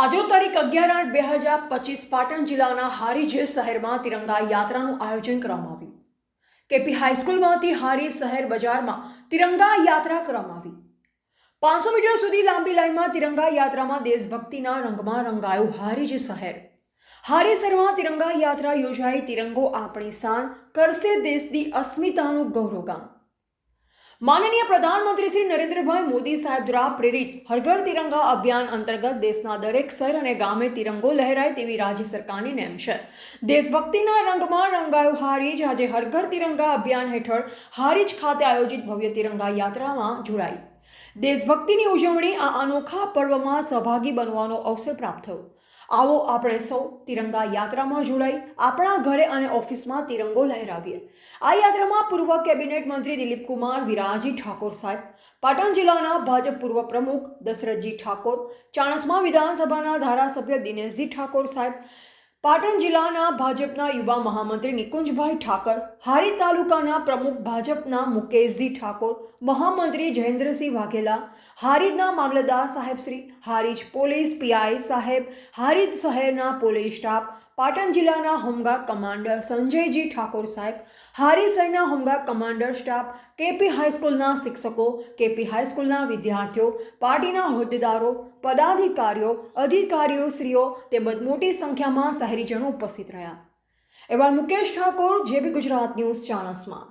આજનો તારીખ અગિયાર આઠ બે હજાર પચીસ પાટણ જિલ્લાના હારીજ શહેરમાં તિરંગા યાત્રાનું આયોજન કરવામાં આવ્યું. કેપી હાઈસ્કૂલમાંથી હારી શહેર બજારમાં તિરંગા યાત્રા કરવામાં આવી. પાંચસો મીટર સુધી લાંબી લાઈનમાં તિરંગા યાત્રામાં દેશભક્તિના રંગમાં રંગાયું હારીજ શહેર. હારી શહેરમાં તિરંગા યાત્રા યોજાઈ. તિરંગો આપણી શાન કરશે દેશની અસ્મિતાનું ગૌરવગાન. માનનીય પ્રધાનમંત્રી શ્રી નરેન્દ્રભાઈ મોદી સાહેબ દ્વારા પ્રેરિત હરઘર તિરંગા અભિયાન અંતર્ગત દેશના દરેક શહેર અને ગામે તિરંગો લહેરાય તેવી રાજ્ય સરકારની નેમ છે. દેશભક્તિના રંગમાં રંગાયું હારીજ આજે હરઘર તિરંગા અભિયાન હેઠળ હારીજ ખાતે આયોજિત ભવ્ય તિરંગા યાત્રામાં જોડાઈ. દેશભક્તિની ઉજવણી આ અનોખા પર્વમાં સહભાગી બનવાનો અવસર પ્રાપ્ત થયો. આવો આપણે સૌ તિરંગા યાત્રામાં જોડાઈ, આપણા ઘરે અને ઓફિસમાં તિરંગો લહેરાવીએ. આ યાત્રામાં પૂર્વ કેબિનેટ મંત્રી દિલીપ કુમાર વિરાજી ઠાકોર સાહેબ, પાટણ જિલ્લાના ભાજપ પૂર્વ પ્રમુખ દશરથજી ઠાકોર, ચાણસ્મા વિધાનસભાના ધારાસભ્ય દિનેશજી ઠાકોર સાહેબ પાટણ જિલ્લાના ભાજપના યુવા મહામંત્રી નિકુંજભાઈ ઠાકર, હારી તાલુકાના પ્રમુખ ભાજપના મુકેશજી ઠાકોર, મહામંત્રી જયેન્દ્રસિંહ વાઘેલા, હારીદના મામલતદાર સાહેબ શ્રી, હારીજ પોલીસ પીઆઈ સાહેબ હારીજ શહેરના પોલીસ સ્ટાફ પાટણ જિલ્લાના હોમગાર્ડ કમાન્ડર સંજયજી ઠાકોર સાહેબ હારીસરના home guard commander staff, KP હાઈસ્કૂલના શિક્ષકો, કેપી હાઈસ્કૂલના વિદ્યાર્થીઓ, પાર્ટીના હોદ્દેદારો, પદાધિકારીઓ, અધિકારીઓ શ્રીઓ તેમજ મોટી સંખ્યામાં શહેરીજનો ઉપસ્થિત રહ્યા. એવા મુકેશ ઠાકોર, જેબી ગુજરાત ન્યૂઝ, ચાણસમાં.